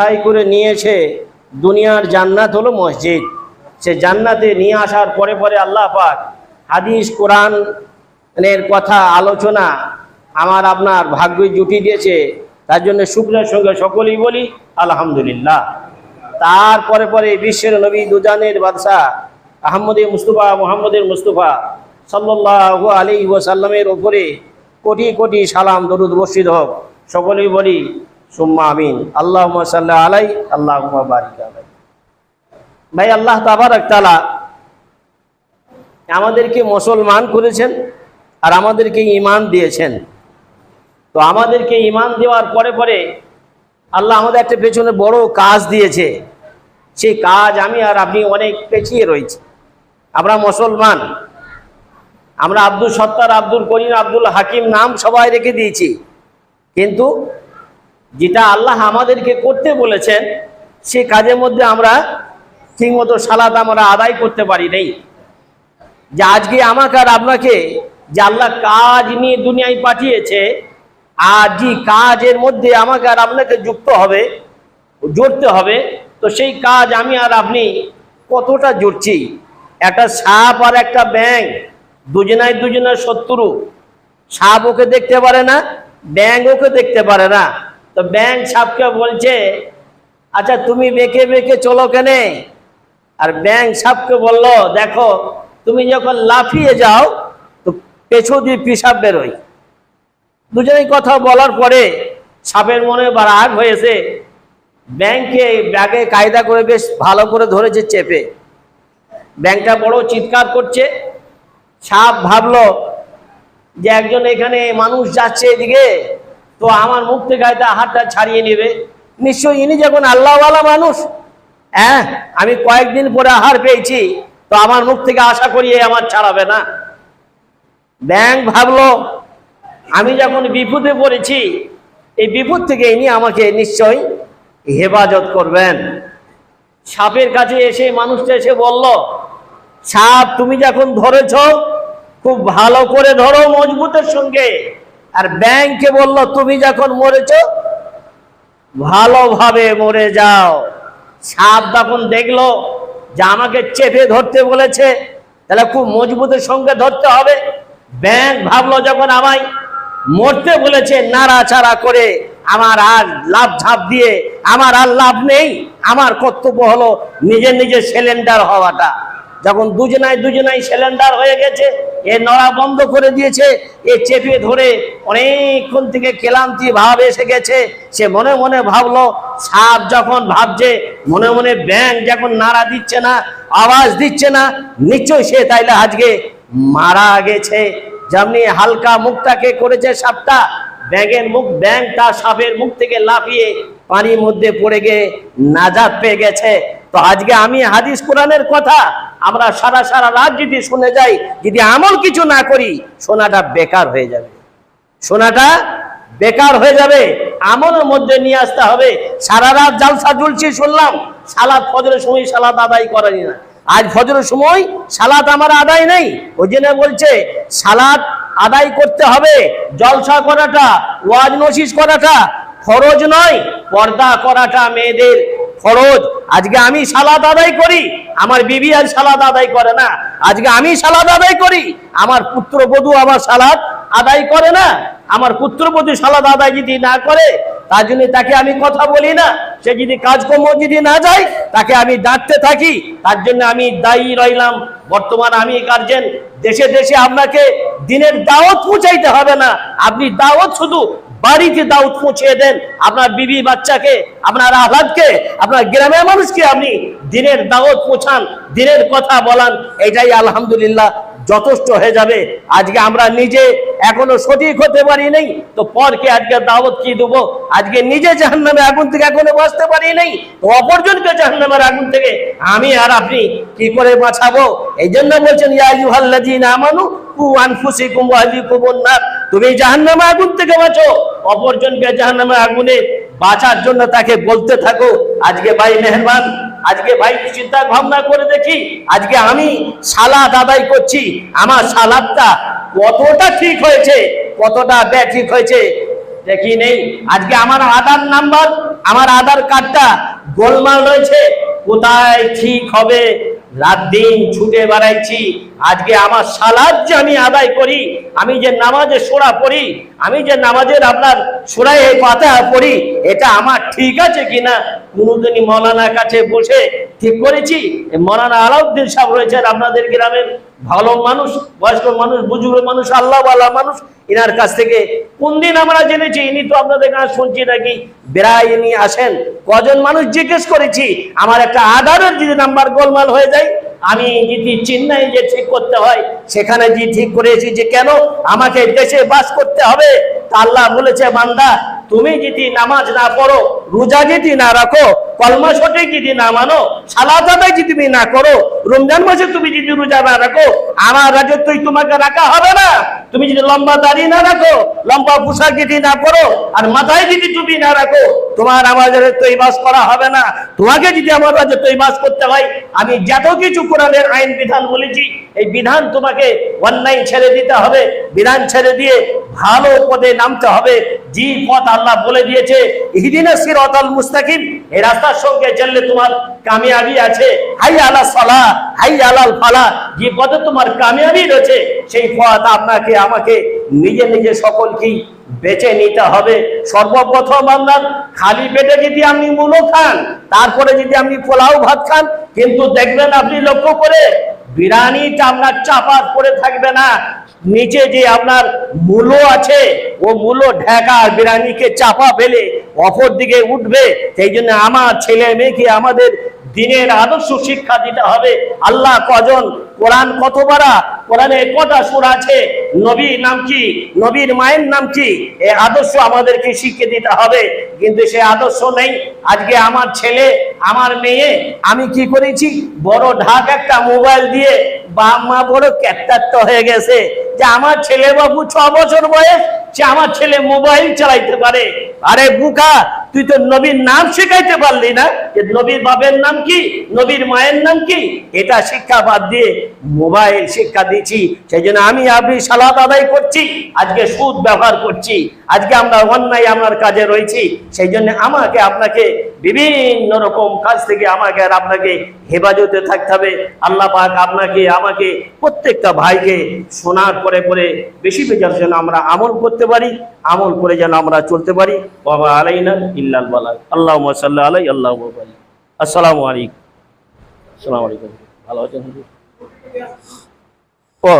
বাছাই করে নিয়েছে দুনিয়ার জান্নাত হলো মসজিদ। সে জান্নাতে নিয়ে আসার পরে পরে আল্লাহ পাক হাদিস কোরআনের কথা, আলোচনা আমার আপনার ভাগ্যই জুটি দিয়েছে। তার জন্য শুক্রের সঙ্গে সকলেই বলি, আলহামদুলিল্লাহ। তারপরে পরে বিশ্বের নবী দুজানের বাদশাহ আহমদে মুস্তফা, মোহাম্মদের মুস্তফা সাল্লাহ আলী ওসাল্লামের ওপরে কোটি কোটি সালাম, দরুদ বসিদ হোক। সকলেই বলি সুম্মা আমিন। আল্লাহ আলাই আল্লাহ ভাই, আল্লাহ তাবারক তালা আমাদেরকে মুসলমান করেছেন আর আমাদেরকে ইমান দিয়েছেন। তো আমাদেরকে ইমান দেওয়ার পরে পরে আল্লাহ আমাদের একটা পেছনে বড় কাজ দিয়েছে। সেই কাজ আমি আর আপনি অনেক পেছিয়ে রয়েছি। আমরা মুসলমান। আমরা আব্দুল সত্তার, আব্দুল করিম, আব্দুল হাকিম নাম সবাই রেখে দিয়েছি। কিন্তু যেটা আল্লাহ আমাদেরকে করতে বলেছেন, সে কাজের মধ্যে আমরা ঠিকমতো সালাদ আমরা আদায় করতে পারি নেই। যে আজকে আমাকে আর আপনাকে, যে আল্লাহ কাজ নিয়ে দুনিয়ায় পাঠিয়েছে, আর যে কাজের মধ্যে আমাকে আর আপনাকে যুক্ত হবে, জুড়তে হবে, তো সেই কাজ আমি আর আপনি কতটা জুড়ছি? একটা সাপ আর একটা ব্যাং দুজনায় দুজনের শত্রু। সাপ ওকে দেখতে পারে না ব্যাং ওকে দেখতে পারে না। তো ব্যাংক সাপকে বলছে আচ্ছা তুমি বেঁকে বেঁকে চলো কেনে? আর ব্যাং সাপকে বলল, দেখো, তুমি যখন লাফিয়ে যাও, তো পেছু দিয়ে পিসাব বেরোয়। দুজনেই কথা বলার পরে সাপের মনে রাগ হয়েছে। ব্যাংকে ব্যাগে কায়দা করে বেশ ভালো করে ধরেছে চেপে। ব্যাংকটা বড় চিৎকার করছে। সাপ ভাবলো যে একজন এখানে মানুষ যাচ্ছে এদিকে। তো আমার মুখ থেকে হয়তো হাতটা ছাড়িয়ে নেবে। নিশ্চয়ই ইনি যখন আল্লাহওয়ালা মানুষ হ্যাঁ আমি কয়েকদিন পরে আহার পেয়েছি, তো আমার মুখ থেকে আশা করিয়ে আমার ছাড়াবে না। ব্যাংক ভাবলো, আমি যখন বিপদে পড়েছি, এই বিপদ থেকে ইনি আমাকে নিশ্চয় হেফাজত করবেন। সাপের কাছে এসে মানুষটা এসে বলল, সাপ, তুমি যখন ধরেছ, খুব ভালো করে ধরো মজবুতের সঙ্গে। আর ব্যাংকে বলল, তুমি যখন মরেছ, ভালোভাবে মরে যাও। সাপ তখন দেখল যে আমাকে চেপে ধরতে বলেছে। তাহলে খুব মজবুতের সঙ্গে ধরতে হবে। ব্যাংক ভাবলো যখন আমায় মরতে বলেছে, নাড়াচাড়া করে আমার আর লাভ ঝাপ দিয়ে, আমার আর লাভ নেই, আমার কর্তব্য হলো নিজের নিজের সিলিন্ডার হওয়াটা। যখন দুজনায় দুজনায় সিলিন্ডার হয়ে গেছে এ নড়া বন্ধ করে দিয়েছে। এ চেপে ধরে অনেকক্ষণ থেকে ক্লান্তি ভাব এসে গেছে। সে মনে মনে ভাবলো, সাপ যখন ভাবছে, মনে মনে ব্যাং যখন নাড়া দিচ্ছে না, আওয়াজ দিচ্ছে না নিশ্চয় সে তাইলে আজকে মারা গেছে। যেমনি হালকা মুখটাকে করেছে সাপটা, ব্যাঙের মুখ ব্যাং তার সাপের মুখ থেকে লাফিয়ে পানির মধ্যে পড়ে গিয়ে নাজাদ পেয়ে গেছে। তো আজকে আমি হাদিস কোরআনের কথা আমরা সারা সারা রাত যদি শুনে যাই, যদি আমল কিছু না করি, সোনাটা বেকার হয়ে যাবে। সোনাটা বেকার হয়ে যাবে। আমলের মধ্যে নিয়ে আসতে হবে। সারা রাত জালসা ঝুলছি, শুনলাম, সালাদ ফজরের সময় সালাদ আদায় করেনি না। আজ ফজরের সময় সালাদ আমার আদায় নেই। ওই জন্য বলছে, সালাদ আদায় করতে হবে। জলসা করাটা, ওয়াজ নসিস করাটা ফরজ নয়, পর্দা করাটা মেয়েদের ফরজ। আজকে আমি সালাদ আদায় করি, আমার বিবি আর সালাদ আদায় করে না। আজকে আমি সালাদ আদায় করি, আমার পুত্রবধূ আমার সালাদ আদায় করে না। আমার পুত্রবধূ সালাদ আদায় যদি না করে, তার জন্য তাকে আমি কথা বলি না। সে যদি কাজকর্ম যদি না যায়, তাকে আমি ডাকতে থাকি। তার জন্য আমি দায়ী রইলাম। বর্তমান আমি গার্জেন দেশে দেশে আপনাকে দিনের দাওয়াত পৌঁছাইতে হবে না। আপনি দাওয়াত শুধু বাড়িতে দাওয়াত পৌঁছিয়ে দেন। আপনার বিবি বাচ্চাকে, আপনার আহ্লাদকে, আপনার গ্রামের মানুষকে আপনি দিনের দাওয়াত পৌঁছান, দিনের কথা বলান। এটাই আলহামদুলিল্লাহ যথেষ্ট হয়ে যাবে। আজকে আমরা নিজে এখনও সঠিক হতে পারি নাই তো পরকে আজকে দাওয়াত কি দেবো? আজকে নিজে জাহান্নামের আগুন থেকে এখনও বাঁচতে পারি নাই তো অপরজনকে জাহান্নামের আগুন থেকে আমি আর আপনি কি করে বাঁচাবো? এই জন্য বলছেন আমানু কু আহলিকুমুন নার। তুমি আগুন থেকে বাঁচো। অপরজনকে জাহান্নামের আগুনে বাঁচার জন্য তাকে বলতে থাকো। আজকে ভাই মেহরবান আজকে ভাই চিন্তা ভাবনা করে দেখি, আজকে আমি সালাদ আদায় করছি, আমার সালাদটা কতটা ঠিক হয়েছে, কতটা ব্যাঠিক হয়েছে, দেখি নেই। আজকে আমার আধার নাম্বার আমার আধার কার্ডটা গোলমাল রয়েছে, কোথায় ঠিক হবে? রাত দিন ছুটে বেড়াইছি। আজকে আমার সালাদ যে আমি আদায় করি, আমি যে নামাজে সোরা পড়ি, আমি যে নামাজের আপনার সোরাই পাতা পড়ি, এটা আমার ঠিক আছে কিনা? কোনোদিনই মৌলানার কাছে বসে ঠিক করেছি? মৌলানা আলাউদ্দিন সাহেব রয়েছেন আপনাদের গ্রামের ভালো মানুষ, বয়স্ক মানুষ, বুজুর্গ মানুষ, আল্লাহওয়ালা মানুষ, ইনার কাছ থেকে কোন দিন আমরা জেনেছি, ইনি তো আপনাদের কাছে শুনছি নাকি? বেড়ায় ইনি আসেন। কজন মানুষ জিজ্ঞেস করেছি, আমার একটা আধারের যদি নাম্বার গোলমাল হয়ে যায়, আমি যদি চেন্নাই যে ঠিক করতে হয়, সেখানে যে ঠিক করেছি যে কেন আমাকে দেশে বাস করতে হবে? তা আল্লাহ বলেছে, বান্দা, তুমি যদি নামাজ না পড়ো, রোজা যদি না রাখো, কলমা সঠিক যদি না মানো সালাদ যদি তুমি না করো রমজান মাসে তুমি যদি রোজা না রাখো, আমার রাজত্বই তোমাকে রাখা হবে না। তুমি যদি লম্বা দাড়ি না রাখো, লম্বা পোশাক যদি না পরো, আর মাথায় যদি টুপি না রাখো, তোমার আমার রাজত্ব বাস করা হবে না। তোমাকে যদি আমার রাজত্ব বাস করতে হয়, আমি যত কিছু কোরআনের আইন বিধান বলেছি, এই বিধান তোমাকে অন্যায় ছেড়ে দিতে হবে। বিধান ছেড়ে দিয়ে ভালো পদে নামতে হবে। যে পথ আল্লাহ বলে দিয়েছে, ইহদিনা সিরাতাল মুস্তাকিম এই রাস্তার সঙ্গে চললে তোমার কামিয়াবি আছে। হাই হাই ফালা যে পথে তোমার রয়েছে, সেই আপনাকে, আমাকে নিজে নিজে সকলকেই বেছে নিতে হবে। সর্বপ্রথম আপনার খালি পেটে যদি আপনি মূলো খান, তারপরে যদি আপনি পোলাও ভাত খান, কিন্তু দেখবেন আপনি লক্ষ্য করে বিরিয়ানিটা আপনার চাপাত পড়ে থাকবে না। নিচে যে আপনার মূলো আছে, ও মূলো ঢাকা বিরিয়ানিকে চাপা ফেলে অপর দিকে উঠবে। সেই জন্য আমার ছেলে মেয়েকে আমাদের দিনের আদর্শ শিক্ষা দিতে হবে। আল্লাহ কজন? কোরআন কত বারা কোরআনে কটা সুর আছে? নবীর নাম কি? নবীর মায়ের নাম কি? এই আদর্শ আমাদেরকে শিখে দিতে হবে। কিন্তু সে আদর্শ নেই। আজকে আমার ছেলে, আমার মেয়ে, আমি কি করেছি? বড় ঢাক একটা মোবাইল দিয়ে বা মা বড় ক্যাপ্টাত্ত হয়ে গেছে। যে আমার ছেলে বাবু ছ বছর বয়স সে আমার ছেলে মোবাইল চালাইতে পারে। আরে বুকা তুই তো নবীর নাম শেখাইতে পারলি না। যে নবীর বাবের নাম কি? নবীর মায়ের নাম কি? এটা শিক্ষা বাদ দিয়ে মোবাইল শিক্ষা দিচ্ছি। সেই জন্য আমি আপনি সালাদ আদায় করছি, আজকে সুদ ব্যবহার করছি, আজকে আমরা অন্যায় আমার কাজে রয়েছি। সেই জন্য আমাকে আপনাকে বিভিন্ন রকম কাজ থেকে আমাকে আর আপনাকে হেফাজতে থাকতে হবে। আল্লাহ পাক আপনাকে, আমাকে, প্রত্যেকটা ভাইকে শোনার পরে পরে বেশি বেজার যেন আমরা আমল করতে পারি, আমল করে যেন আমরা চলতে পারি। বাবা আলাইনা ইল্লাল বালা আল্লাহ সাল্লাহ আলাই আল্লাহ আসসালামু আলাইকুম। আসসালামু আলাইকুম। ভালো আছেন? ও